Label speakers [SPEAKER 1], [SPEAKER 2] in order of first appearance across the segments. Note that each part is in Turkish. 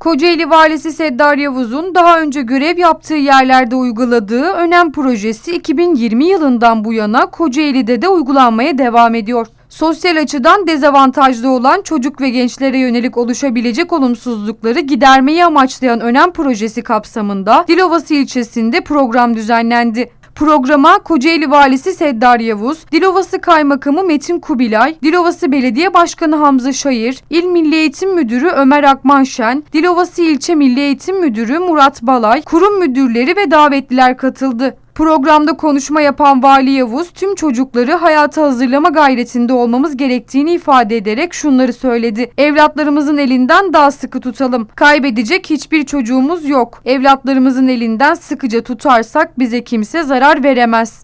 [SPEAKER 1] Kocaeli Valisi Seddar Yavuz'un daha önce görev yaptığı yerlerde uyguladığı önem projesi 2020 yılından bu yana Kocaeli'de de uygulanmaya devam ediyor. Sosyal açıdan dezavantajlı olan çocuk ve gençlere yönelik oluşabilecek olumsuzlukları gidermeyi amaçlayan önem projesi kapsamında Dilovası ilçesinde program düzenlendi. Programa Kocaeli Valisi Seddar Yavuz, Dilovası Kaymakamı Metin Kubilay, Dilovası Belediye Başkanı Hamza Şayır, İl Milli Eğitim Müdürü Ömer Akmanşen, Dilovası İlçe Milli Eğitim Müdürü Murat Balay, kurum müdürleri ve davetliler katıldı. Programda konuşma yapan Vali Yavuz tüm çocukları hayata hazırlama gayretinde olmamız gerektiğini ifade ederek şunları söyledi. Evlatlarımızın elinden daha sıkı tutalım. Kaybedecek hiçbir çocuğumuz yok. Evlatlarımızın elinden sıkıca tutarsak bize kimse zarar veremez.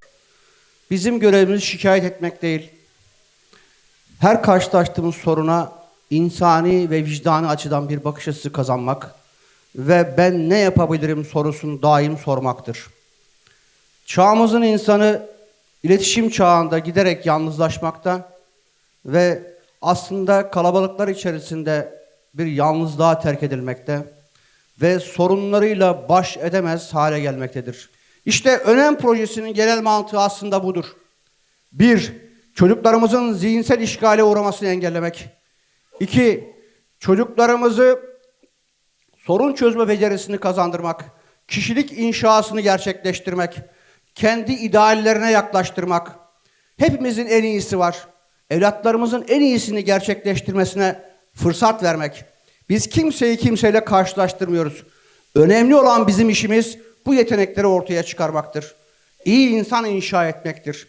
[SPEAKER 2] Bizim görevimiz şikayet etmek değil. Her karşılaştığımız soruna insani ve vicdani açıdan bir bakış açısı kazanmak ve ben ne yapabilirim sorusunu daim sormaktır. Çağımızın insanı iletişim çağında giderek yalnızlaşmakta ve aslında kalabalıklar içerisinde bir yalnızlığa terk edilmekte ve sorunlarıyla baş edemez hale gelmektedir. İşte önem projesinin genel mantığı aslında budur. Bir, çocuklarımızın zihinsel işgale uğramasını engellemek. İki, çocuklarımızı sorun çözme becerisini kazandırmak, kişilik inşasını gerçekleştirmek, kendi ideallerine yaklaştırmak. Hepimizin en iyisi var. Evlatlarımızın en iyisini gerçekleştirmesine fırsat vermek. Biz kimseyi kimseyle karşılaştırmıyoruz. Önemli olan bizim işimiz bu yetenekleri ortaya çıkarmaktır. İyi insan inşa etmektir.